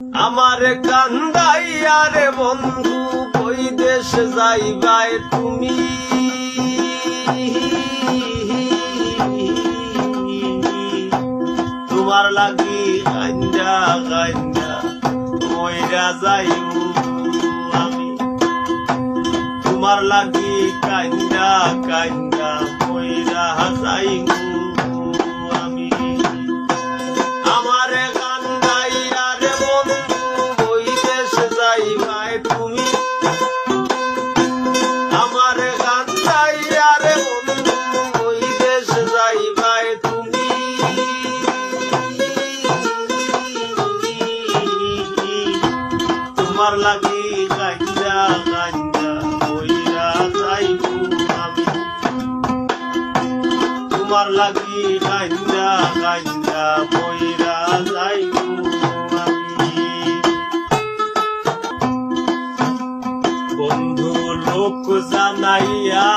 আমার কান্দাইয়া বন্ধু, কই দেশ যাইবাই তুমি? তোমার লাগি কান্দা কান্দা মইরা যাইবু আমি। তোমার লাগি কান্দা কান্দা মইরা যাইবু লাগি কান্দা কান্দা বইরা যাইবু বন্ধু লোক জানাইয়া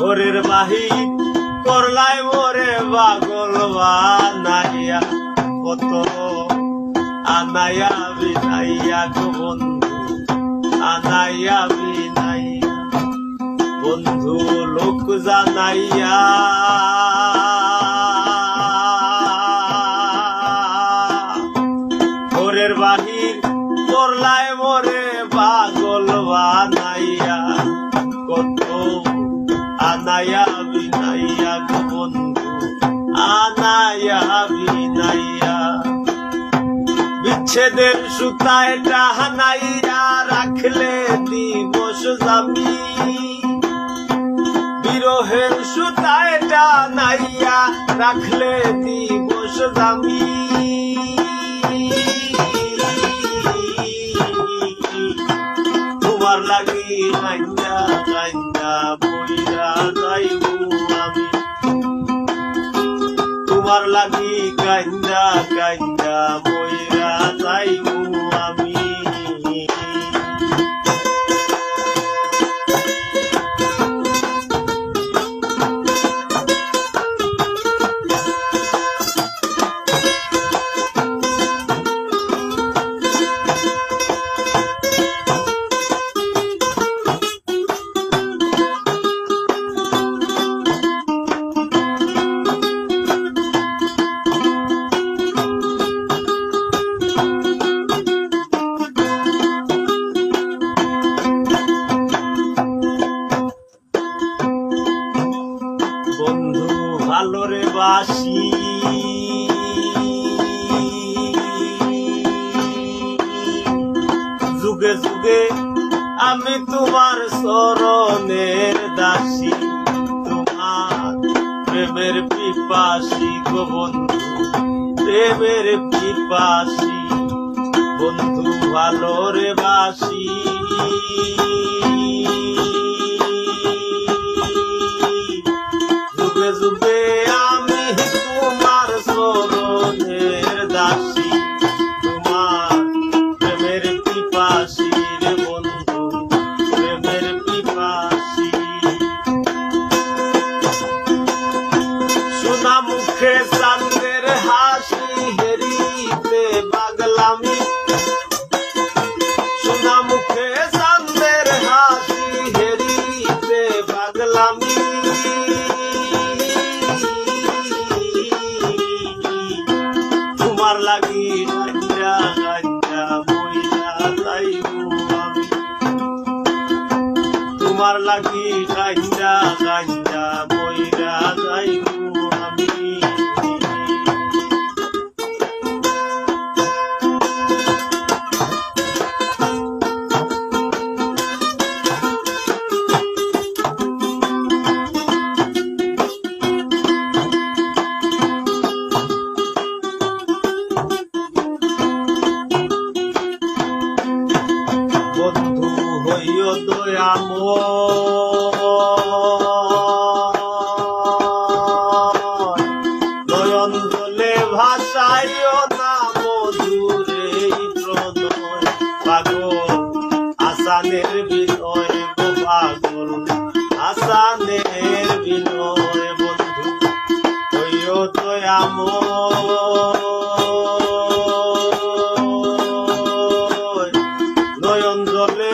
ঘরের বাহির করলাই মোরে পাগল বানাইয়া কত আনাইয়া বিনাইয়া গো বন্ধু আনাইয়া বিনাইয়া বন্ধু লোক জানাইয়া। ঘরের বাহির করলায় মোরে পাগল বানাইয়া। কত আনাইয়া বিচ্ছেদের সুতায় টাহানাইয়া রাখলে দিবস যাবি বিরহের সুতায় টানাইয়া রাখলে দিবস যাবি তোমার লাগি কান্দা কান্দা ময়রা যাইবু আমি। যুগে যুগে আমি তোমার স্মরণের দাসী। তোমার প্রেমের পিপাসী গো বন্ধু, প্রেমের পিপাসী বন্ধু ভালো রে যুগে যুগে আমি লাগি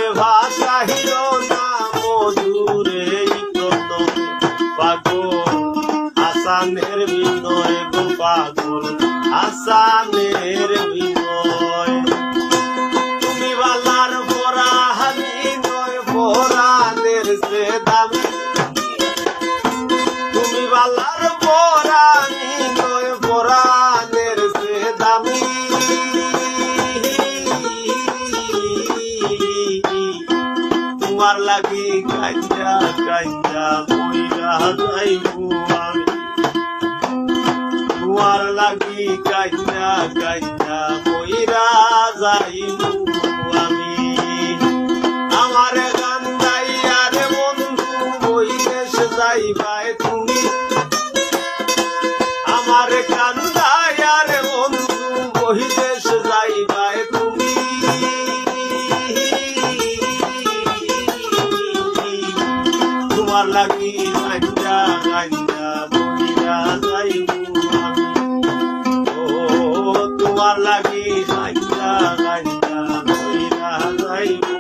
জলে ভাসাহিল না মধুরে প্রণয় পাগল আসানের বিনয় গো পাগল আসানের বিনয় লাগি কাঞ্জা কাঞ্জা মইরা যাইবু আমি আমার গান গাইয়ার বন্ধু বইদেশ যাইবাই তুমি আমার গান গাইয়ার বন্ধু বহিদেশ যাইবাই তুমি তোমার লাগি গাঞ্জা গাঞ্জা বইরা তোমার লাগি যাইয়া যাইয়া যাইয়া